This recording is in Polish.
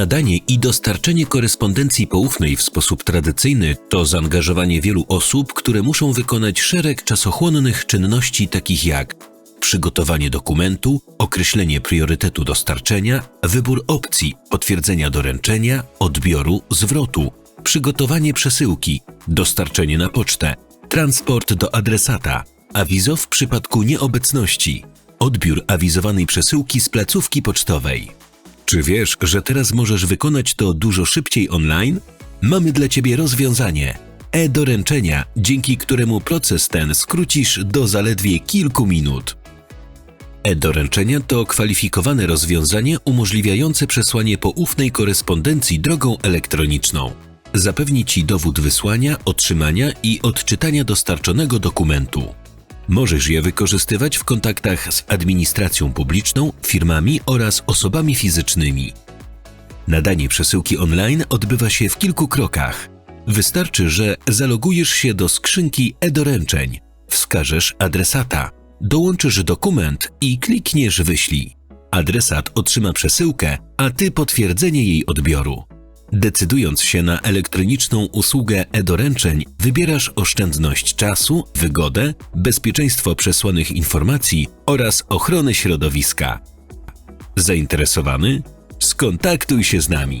Nadanie i dostarczenie korespondencji poufnej w sposób tradycyjny to zaangażowanie wielu osób, które muszą wykonać szereg czasochłonnych czynności takich jak przygotowanie dokumentu, określenie priorytetu dostarczenia, wybór opcji, potwierdzenia doręczenia, odbioru, zwrotu, przygotowanie przesyłki, dostarczenie na pocztę, transport do adresata, awizo w przypadku nieobecności, odbiór awizowanej przesyłki z placówki pocztowej. Czy wiesz, że teraz możesz wykonać to dużo szybciej online? Mamy dla Ciebie rozwiązanie. E-doręczenia, dzięki któremu proces ten skrócisz do zaledwie kilku minut. E-doręczenia to kwalifikowane rozwiązanie umożliwiające przesłanie poufnej korespondencji drogą elektroniczną. Zapewni Ci dowód wysłania, otrzymania i odczytania dostarczonego dokumentu. Możesz je wykorzystywać w kontaktach z administracją publiczną, firmami oraz osobami fizycznymi. Nadanie przesyłki online odbywa się w kilku krokach. Wystarczy, że zalogujesz się do skrzynki e-doręczeń, wskażesz adresata, dołączysz dokument i klikniesz wyślij. Adresat otrzyma przesyłkę, a ty potwierdzenie jej odbioru. Decydując się na elektroniczną usługę e-doręczeń, wybierasz oszczędność czasu, wygodę, bezpieczeństwo przesłanych informacji oraz ochronę środowiska. Zainteresowany? Skontaktuj się z nami.